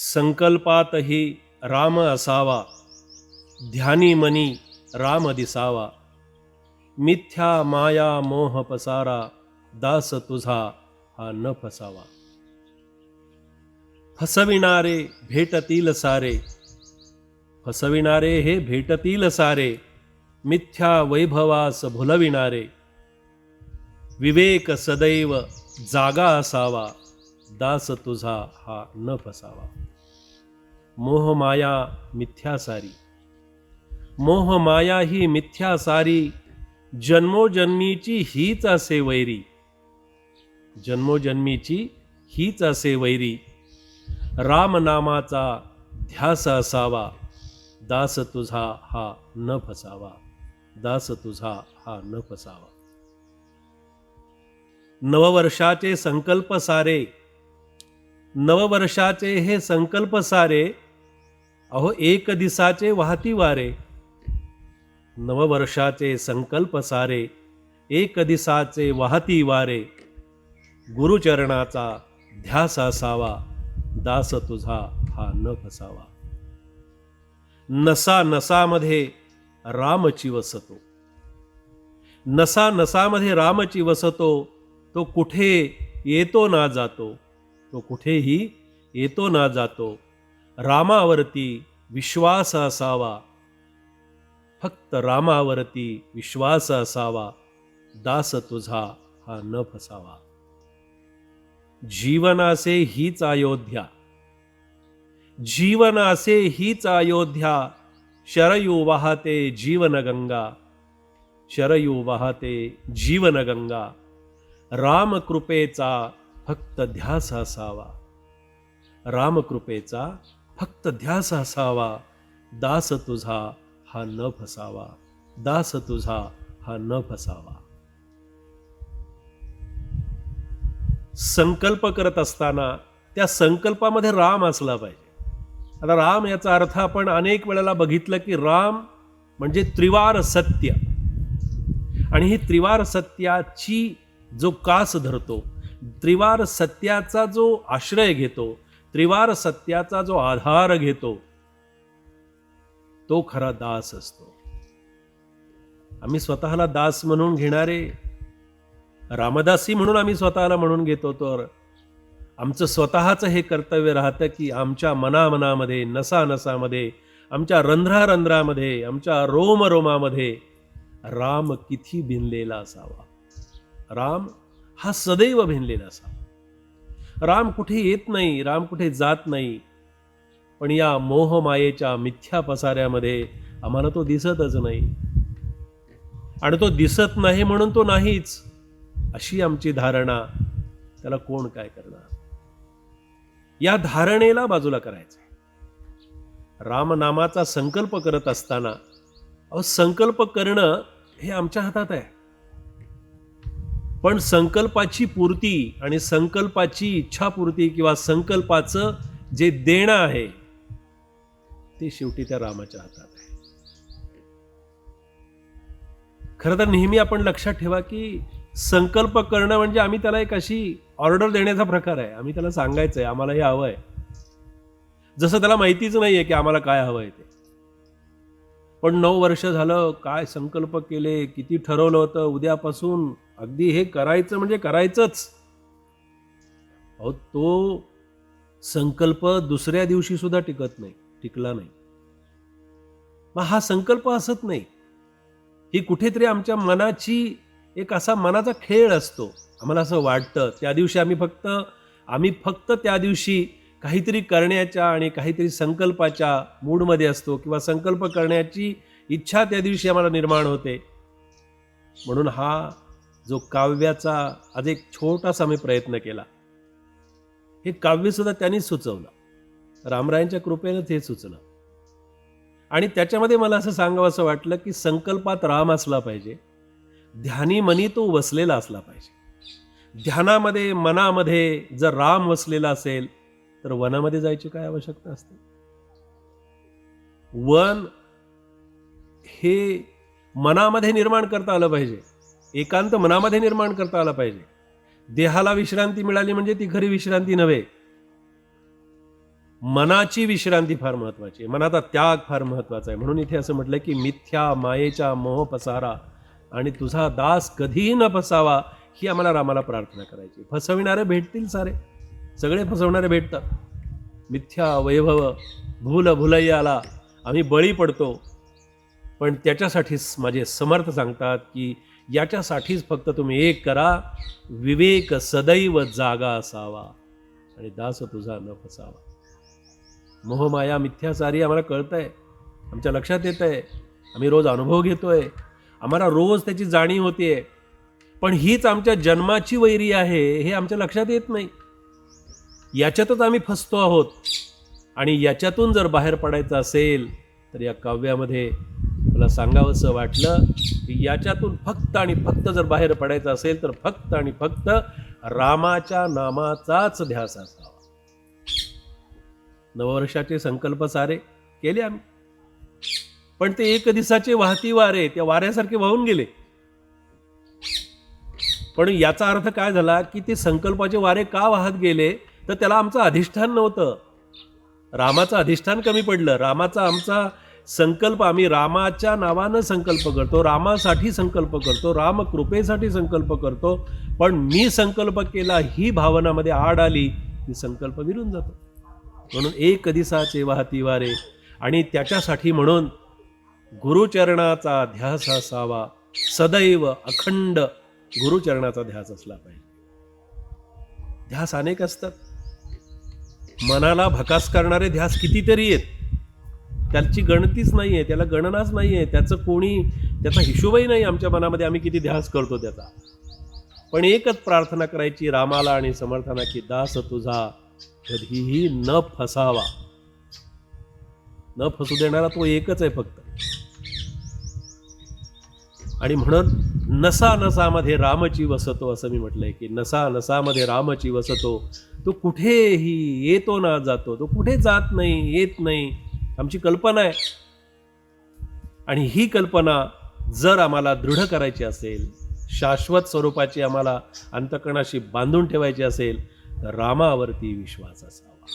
संकल्पातही राम असावा ध्यानी मनी राम दिसावा. मिथ्या माया मोह पसारा दास तुझा हा न फसावा. फसविणारे भेटतील सारे फसविणारे हे भेटतील सारे मिथ्या वैभवास भुलविणारे. विवेक सदैव जागा असावा दास तुझा हा न फसावा. मोहमाया मिथ्यासारी. मिथ्या सारी ही मिथ्या सारी जन्मोजन्मीची हीच असे वैरी. जन्मोजन्मीची हीच असे वैरी. रामनामाचा ध्यास असावा दास तुझा हा न फसावा दास तुझा हा न फसावा. नववर्षाचे संकल्प सारे नववर्षाचे हे संकल्प सारे अहो एक दिसाचे वाहती वारे. नववर्षाचे संकल्प सारे. एक दिसाचे वाहती वारे. गुरुचरणाचा ध्यास असावा. दास तुझा हा न फसावा नसा नसामध्ये रामची वसतो नसा नसामध्ये रामची वसतो तो कुठे येतो ना जातो? तो कुठेही येतो ना जातो. रामावरती विश्वास असावा. फक्त रामावरती विश्वास असावा दास तुझा हा न फसावा. जीवनासे हीच अयोध्या. जीवनासे हीच अयोध्या. शरयू वाहते जीवनगंगा शरयू वाहते जीवनगंगा रामकृपेचा फक्त ध्यास असावा. रामकृपेचा फक्त ध्यास असावा दास तुझा हा न फसावा दास तुझा हा न फसावा. संकल्प करत असताना त्या संकल्पामध्ये राम असला पाहिजे. आता राम याचा अर्थ आपण अनेक वेळेला बघितलं की राम म्हणजे त्रिवार सत्य. आणि ही त्रिवार सत्याची जो कास धरतो त्रिवार सत्याचा जो आश्रय घेतो त्रिवार सत्याचा जो आधार घेतो तो खरा दास असतो. आम्ही स्वतःला दास म्हणून घेणारे रामदासी म्हणून आम्ही स्वतःला म्हणून घेतो तर आमचं स्वतःचं हे कर्तव्य राहतं की आमच्या मनामनामध्ये नसानसामध्ये आमच्या रंध्रारंध्रामध्ये आमच्या रोमरोमामध्ये राम किती भिनलेला असावा. राम हा सदैव भिनलेला असावा. राम कुठे येत नाही राम कुठे जात नाही. पण या मोहमायेच्या मिथ्या पसाऱ्यामध्ये आम्हाला तो दिसतच नाही. आणि तो दिसत नाही म्हणून तो नाहीच अशी आमची धारणा. त्याला कोण काय करणार? या धारणेला बाजूला करायचं रामनामाचा संकल्प करत असताना अहो संकल्प करणं हे आमच्या हातात आहे. पण संकल्पाची पूर्ती आणि संकल्पाची इच्छापूर्ती किंवा संकल्पाचं जे देणं आहे ते शेवटी त्या रामाच्या हातात आहे. खरं तर नेहमी आपण लक्षात ठेवा की संकल्प करणं म्हणजे आम्ही त्याला एक अशी ऑर्डर देण्याचा प्रकार आहे. आम्ही त्याला सांगायचं आहे आम्हाला हे हवं आहे जसं त्याला माहितीच नाही आहे की आम्हाला काय हवं आहे ते. पण नऊ वर्ष झालं काय संकल्प केले किती ठरवलं होतं उद्यापासून अगदी हे करायचं म्हणजे करायचंच. अहो तो संकल्प दुसऱ्या दिवशी सुद्धा टिकत नाही टिकला नाही. मग हा संकल्प असत नाही. ही कुठेतरी आमच्या मनाची एक असा मनाचा खेळ असतो. आम्हाला असं वाटतं त्या दिवशी आम्ही फक्त आम्ही फक्त त्या दिवशी काहीतरी करण्याच्या आणि काहीतरी संकल्पाच्या मूडमध्ये असतो किंवा संकल्प करण्याची इच्छा त्या दिवशी आम्हाला निर्माण होते. म्हणून हा जो काव्याचा आज एक छोटासा मी प्रयत्न केला. हे काव्यसुद्धा त्यांनीच सुचवलं. रामरायांच्या कृपेनंच हे सुचलं. आणि त्याच्यामध्ये मला असं सांगावं असं वाटलं की संकल्पात राम असला पाहिजे. ध्यानी मनी तो वसलेला असला पाहिजे. ध्यानामध्ये मनामध्ये जर राम वसलेला असेल तर वनामध्ये जायची काय आवश्यकता असते? वन हे मनामध्ये निर्माण करता आलं पाहिजे. एकांत मनामध्ये निर्माण करता आला पाहिजे. देहाला विश्रांती मिळाली म्हणजे ती खरी विश्रांती नव्हे. मनाची विश्रांती फार महत्वाची आहे. मनाचा त्याग फार महत्त्वाचा आहे. म्हणून इथे असं म्हटलं की मिथ्या मायेचा मोह पसारा आणि तुझा दास कधीही न फसावा ही आम्हाला रामाला प्रार्थना करायची. फसविणारे भेटतील सारे. सगळे फसवणारे भेटतात. मिथ्या वैभव भूल भुलैयाला आम्ही बळी पडतो. पण त्याच्यासाठीच माझे समर्थ सांगतात की याच्यासाठीच फक्त तुम्ही एक करा. विवेक सदैव जागा असावा. आणि दास तुझा न फसावा. मोहमाया मिथ्यासारी आम्हाला कळत आहे आमच्या लक्षात येत आहे आम्ही रोज अनुभव घेतोय. आम्हाला रोज त्याची जाणीव होते पण हीच आमच्या जन्माची वैरी आहे हे आमच्या लक्षात येत नाही. याच्यातच आम्ही फसतो आहोत. आणि याच्यातून जर बाहेर पडायचं असेल तर या काव्यामध्ये मला सांगावंसं वाटलं की याच्यातून फक्त आणि फक्त जर बाहेर पडायचं असेल तर फक्त आणि फक्त रामाच्या नामाचाच ध्यास असावा. नववर्षाचे संकल्प सारे केले आम्ही. पण ते एक दिवसाचे वाहती वारे त्या वाऱ्यासारखे वाहून गेले. पण याचा अर्थ काय झाला की ते संकल्पाचे वारे का वाहत गेले? तर त्याला आमचं अधिष्ठान नव्हतं. रामाचं अधिष्ठान कमी पडलं. रामाचा आमचा संकल्प आम्ही रामाच्या नावानं संकल्प करतो रामासाठी संकल्प करतो राम कृपेसाठी संकल्प करतो पण मी संकल्प केला ही भावनामध्ये आड आली की संकल्प विरून जातो. म्हणून एक दिसाचे वाहती वारे. आणि त्याच्यासाठी म्हणून गुरुचरणाचा ध्यास असावा. सदैव अखंड गुरुचरणाचा ध्यास असला पाहिजे. ध्यास अनेक असतात. मनाला भकास करणारे ध्यास कितीतरी आहेत. त्याची गणतीच नाही आहे त्याला गणनाच नाही आहे त्याचं कोणी त्याचा हिशोबही नाही आमच्या मनामध्ये आम्ही किती ध्यास करतो त्याचा. पण एकच प्रार्थना करायची रामाला आणि समर्थाना की दास तुझा कधीही न फसावा. न फसू देणारा तो एकच आहे फक्त. आणि म्हणून नसा नसामध्ये रामची वसतो असं मी म्हटलंय की नसा नसामध्ये रामची वसतो. तो कुठेही येतो ना जातो तो कुठे जात नाही येत नाही. आमची कल्पना आहे. आणि ही कल्पना जर आम्हाला दृढ करायची असेल शाश्वत स्वरूपाची आम्हाला अंतकणाशी बांधून ठेवायची असेल तर रामावरती विश्वास असावा.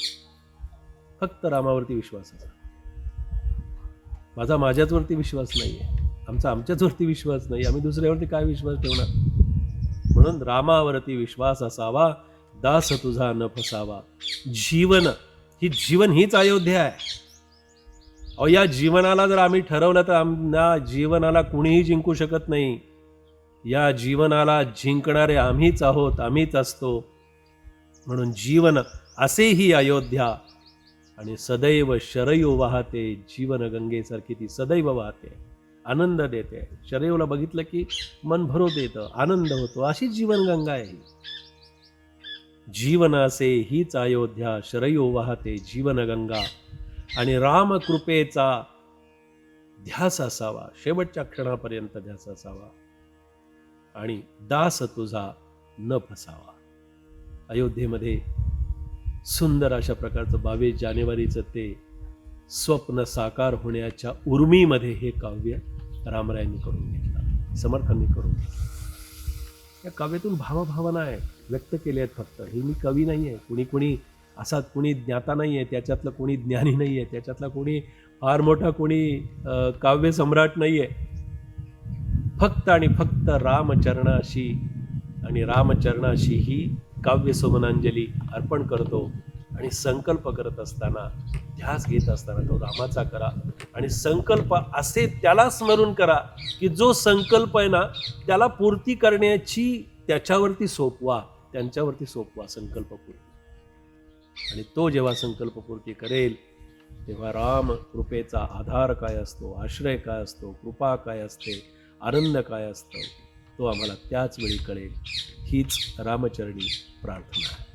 फक्त रामावरती विश्वास असावा. माझा माझ्याचवरती विश्वास नाही आहे आमचा आमच्याचवरती विश्वास नाही. आम्ही दुसऱ्यावरती काय विश्वास ठेवणार? म्हणून रामावरती विश्वास असावा. दास तुझा न फसावा. जीवन ही जीवन हीच अयोध्या आहे. अहो या जीवनाला जर आम्ही ठरवलं तर आमच्या जीवनाला कुणीही जिंकू शकत नाही. या जीवनाला जिंकणारे आम्हीच आहोत आम्हीच असतो. म्हणून जीवन असेही अयोध्या. आणि सदैव शरयू वाहते जीवन गंगेसारखी ती सदैव वाहते. आनंद देते. शरयूला बघितलं की मन भरो देतं आनंद होतो. अशी जीवनगंगा आहे जीवन असे हीच अयोध्या शरयू वाहते जीवनगंगा. आणि रामकृपेचा ध्यास असावा शेवटच्या क्षणापर्यंत ध्यास असावा आणि दास तुझा न फसावा. अयोध्येमध्ये सुंदर अशा प्रकारचं बावीस जानेवारीचं ते स्वप्न साकार होण्याच्या उर्मीमध्ये हे काव्य रामरायांनी करून घेतलं समर्थांनी करून घेतलं. या काव्यातून भावभावना आहे व्यक्त केल्या आहेत फक्त. हे मी कवी नाही आहे. कुणी कुणी असा कुणी ज्ञाता नाही आहे त्याच्यातलं कोणी ज्ञानी नाही आहे त्याच्यातला कोणी फार मोठा कोणी काव्य सम्राट नाही आहे फक्त आणि फक्त रामचरणाशी आणि रामचरणाशी ही काव्य सुमनांजली अर्पण करतो आणि संकल्प करत असताना ध्यास घेत असताना तो रामाचा करा आणि संकल्प असे त्याला स्मरून करा की जो संकल्प आहे ना त्याला पूर्ती करण्याची त्याच्यावरती सोपवा त्यांच्यावरती सोपवा संकल्पपूर्ती आणि तो जेव्हा संकल्पपूर्ती करेल तेव्हा राम कृपेचा आधार काय असतो आश्रय काय असतो कृपा काय असते आनंद काय असतं तो आम्हाला त्याच वेळी कळेल. हीच रामचरणी प्रार्थना आहे.